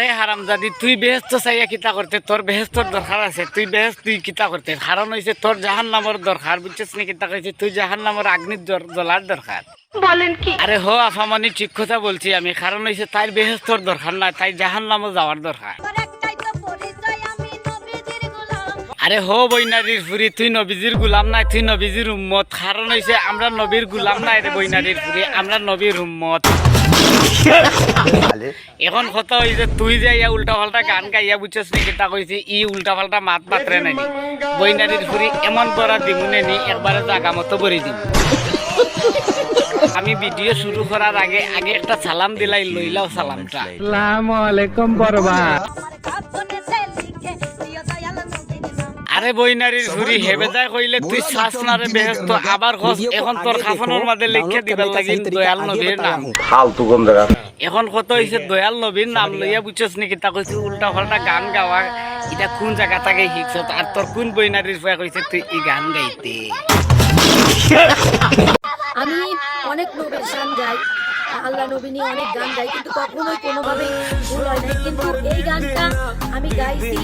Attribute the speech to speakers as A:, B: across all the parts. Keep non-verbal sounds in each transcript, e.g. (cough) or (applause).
A: আরে হারাম জাদি তুই বেহেস্ত চাইয়া কিতা করতে? তোর বেহেস্তর দরকার আছে। তুই বেহেস্ত তুই কিতা করতে? কারণ হয়েছে তোর জাহান নামর দরকার বুঝছিস নি কিতা কইছে? তুই জাহান নামর আগ্নির জ্বলার দরকার।
B: বলেন কি?
A: আরে হো আফামানি ঠিক কথা বলছি আমি। কারণ হয়েছে তাই বেহেস্তর দরকার না তাই জাহান নামও যাওয়ার দরকার। আরে হো বৈনারির ফুরি তুই নবীজির গুলাম নাই তুই নবীজির উম্মত। কারণ হয়েছে আমরা নবীর গুলাম নাই রে বৈনারির ফুরি আমরা নবীর উম্মত। (laughs) এখন কথা হয়েছে তুই যে ইয়া উল্টা পাল্টা গান গাইয়া বুঝছিস নি কইছি, ই উল্টা পাল্টা মাত মাত্রে নাই বৈনারির ফুরি এমন বড় দিমুনে নি একবারে জাগা মতো বরি দিম। আমি ভিডিও শুরু করার আগে আগে একটা সালাম দিলাই লইলাও সালামটা
C: আমার কাপনে
A: আরে বইনারির ঘুরি হেবে যায় কইলে তুই শ্বাস নারে বেহেস্ত আবার খোঁজ এখন তোর খাফনের মাঝে লিখে দিবার লাগি দয়াল নবীর নাম।
D: ফালতু জায়গা
A: এখন কত হইছে দয়াল নবীর নাম লইয়া বুঝছস নাকি? তা কইছি উল্টা পাল্টা গান গাওয়া। এটা কোন জায়গা থেকে শিখছ আর তোর কোন বইনারির ফুয়া কইছে তুই এই গান গাইতে?
E: আমি অনেক নবীর গান গাই। আল্লাহ নবী অনেক গান গাই কিন্তু কখনোই কোনোভাবে ভুল হয় নাই। কিন্তু এই গানটা আমি গাইছি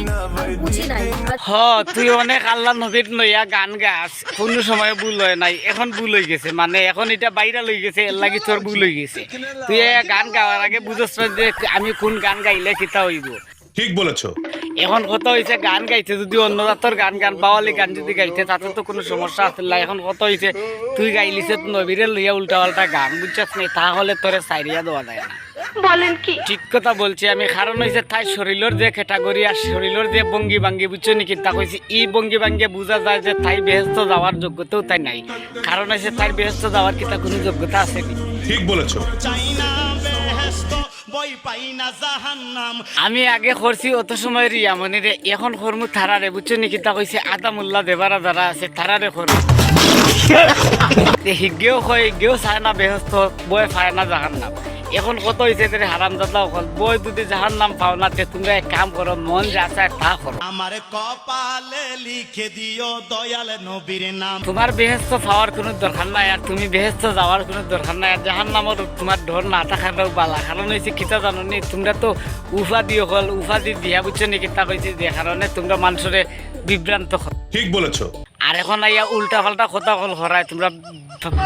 E: বুঝি নাই।
A: হ, তুই অনেক আল্লাহ নবীর নইয়া গান গাছ কোনো সময় ভুল হয় নাই। এখন ভুল হয়ে গেছে। মানে এখন এটা বাইরে লই গেছে। এর লাগি তোর ভুল হয়ে গেছে। তুই গান গাওয়ার আগে বুঝছ যে আমি কোন গান গাইলে কিতা হইব।
F: ঠিক বলেছ।
A: এখন কত হয়েছে গান গাইতে যদি অন্য জাতর গান গান বাওয়ালি গান যদি গাইতে তাতে তো কোনো সমস্যা আসছিল না। এখন কত হয়েছে তুই গাইলিছে নবীরে লইয়া উল্টা পাল্টা গান বুঝছস নি তাহলে তোরে সাইরিয়া দেওয়া যায় না।
B: বলেন কি?
A: ঠিক কথা বলছি আমি কারণ হয়েছে তাই শরীরের যে ক্যাটাগরি আর শরীরের যে বঙ্গি ভাঙ্গি বুঝছ নাকি তা কইছি ই বঙ্গি ভাঙ্গি বোঝা যায় যে তাই বেহস্ত যাওয়ার যোগ্যতাও তাই নাই। কারণ হয়েছে তাই বেহস্ত যাওয়ার কি তা কোনো যোগ্যতা আছে
F: ঠিক বলেছ।
A: আমি আগে করছি অত সময় রিয়ামনি রে। এখন করমু থারারে বুঝছ নাকি তা কইছে? আদা মোল্লা দেবারা যারা আছে থারারে করমু। (laughs) হিগেও হয় হিগেও চায় না বেহস্ত বয় ফায় না জাহান নাম এখন কত হয়েছে যে হারাম দাদা অকল? বই যদি জাহান নাম পাও না তে তোমরা এক কাম করো মন যা চায় তা করো।
G: আমার কপালে লিখে দিও দয়াল নবীর নাম।
A: তোমার বেহেস্ত পাওয়ার কোনো দরকার নাই আর তুমি বেহেস্ত যাওয়ার কোনো দরকার নাই আর জাহান নামর তোমার ডর না থাকাটাও বালা। কারণ হয়েছে কিতা জানো নি? তোমরা তো উফা দিয়ে হল উফা দি দিয়া বুঝছ নি কিতা কইছে যে কারণে তোমরা মানুষরে বিভ্রান্ত করো।
F: ঠিক বলেছ।
A: আর এখন আইয়া উল্টা পাল্টা কথা কল হরায় তোমরা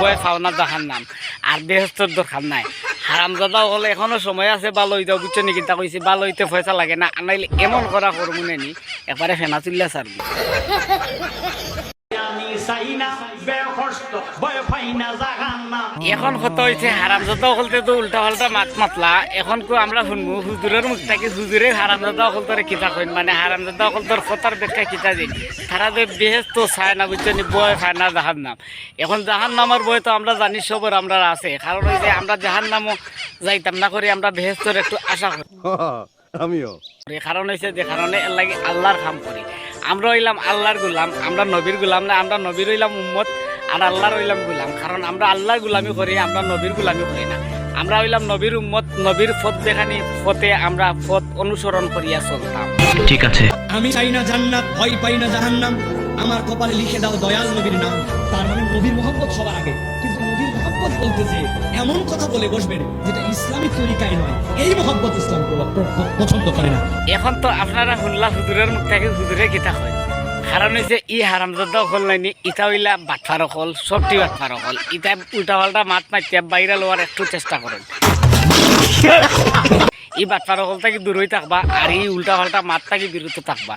A: বয় পাও না জাহান নাম আর বেহেস্তর দরকার নাই। হারাম দাদা হলে এখনও সময় আছে ভালো হইতে বুঝছ নি, কিন্তু কইছে ভালো হইতে পয়সা লাগে না আনাইলে এমন করা করব নি একবারে ফেনা তুললে সারবি
G: আমি চাইনা বেহস্ত বয় পাই না জাহান্নাম
A: এখন কত হয়েছে হারামজাদা হলতে তো উল্টা পাল্টা মাত মাতলা এখন কো আমরা শুনব হুজুরের মুখ থেকে হুজুরে হারামজাদা হল তোর কিতা কইন মানে হারামজাদা হল তোর কথার ব্যাখ্যা কিতা দিন? তারা যে বেহেস তো চায় না বুঝছ নি বয় খায় না জাহান নাম এখন জাহান নামের বই তো আমরা জানি সবর আমরা আছে কারণ হয়েছে আমরা জাহান নামও যাইতাম না করে আমরা বেহেস্তর একটু আশা করি। (laughs)
D: আমিও।
A: কারণ হয়েছে যে কারণে এর লাগে আল্লাহর কাম করি। আমরা হইলাম আল্লাহর গুলাম আমরা নবীর গুলাম না আমরা নবীর হইলাম উম্মত। আর আল্লাহর হইলাম গুলাম কারণ আমরা আল্লাহর গুলামি করি আমরা নবীর গুলামি করি না। আমরা হইলাম নবীর উম্মত নবীর পথ দেখানি পথে আমরা পথ অনুসরণ করিয়া চলতাম। ঠিক আছে।
H: আমি চাই না জান্নাত ভয় পাই না জাহান্নাম। আমার কপালে লিখে দাও দয়াল নবীর নাম। তার মানে নবীর মোহাম্মদ সবার আগে। কিন্তু নবীর মোহাম্মদ বলতেছে এমন কথা বলে বসবেন যেটা ইসলামিক তরিকায় নয়। এই মোহাম্মদ ইসলাম পছন্দ করে না।
A: এখন তো আপনারা শুনলা হুজুরের মুখ থেকে হুজুরে গীতা হয়। কারণ হয়েছে ই হারামজাদা হল নাইনি ইটা হইলা বাটফার হল সবটি বাটফার হল ইটা উল্টা পাল্টা মাত মাতিয়া বাইরে লওয়ার একটু চেষ্টা করেন। এই বাটপার হল থেকে দূর হয়ে থাকবা, আর এই উল্টা পাল্টা মাত থাকি বিরত থাকবা।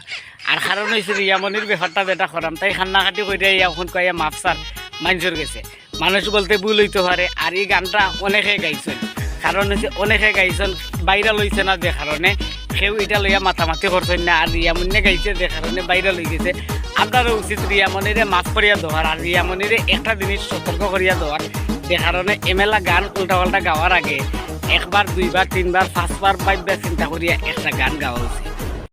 A: আর কারণ হয়েছে রিয়ামনির ব্যাপারটা যেটা করাম, তাই খান্নাখাটি করে এখন কয়ে মাফসার মানুষের গেছে। মানুষ বলতে ভুল হইতে পারে, আর এই গানটা অনেকে গাইছেন কারণ হচ্ছে অনেকে গাইছেন বাইরে লইছে না যে কারণে। সেও এটা লইয়া মাথামাতি করছেন না, আর রিয়ামনে গাইছে যে কারণে বাইরে লই গেছে। আপনারও উচিত রিয়ামনিরে মাফ করিয়া দেওয়ার, আর রিয়ামনিরে একটা জিনিস সতর্ক করিয়া দেওয়ার, যে কারণে এমেলা গান উল্টা পাল্টা গাওয়ার আগে একবার, দুইবার, তিনবার, পাঁচবার পাঁচবার চিন্তা করিয়া একটা গান গাওয়া উচিত।